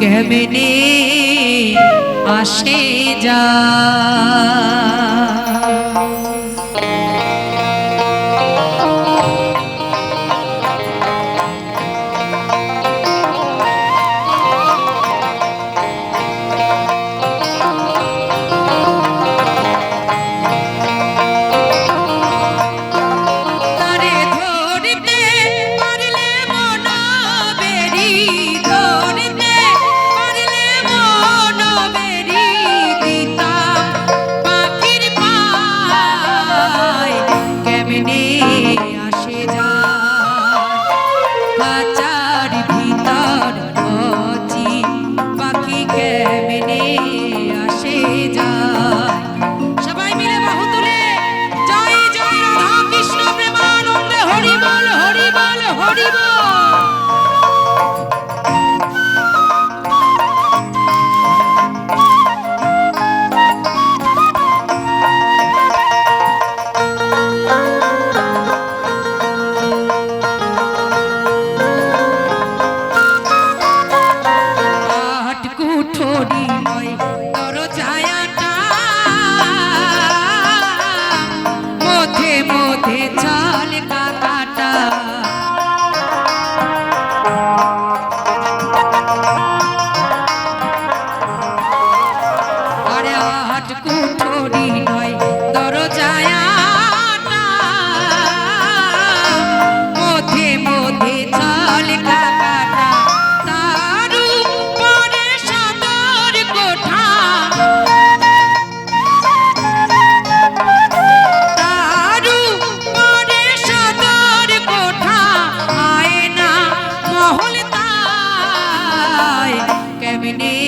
কেমনে আসে যা need.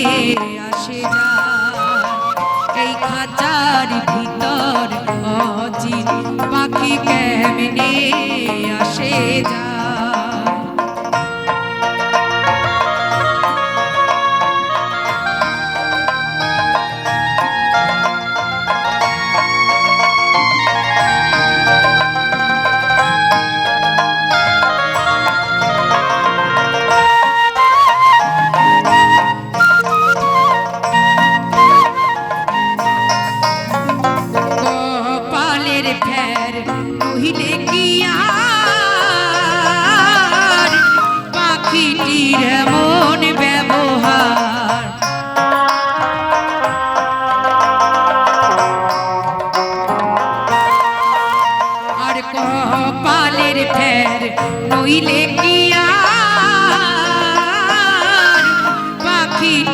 I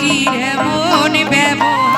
মাটির এমন ব্যবহার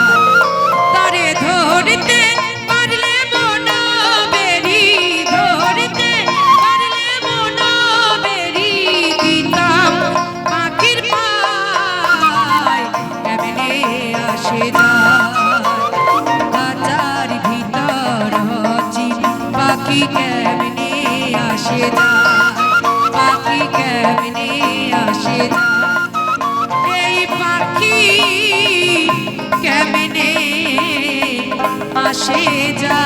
আসে পাখি আসে না কেমনে আসে যা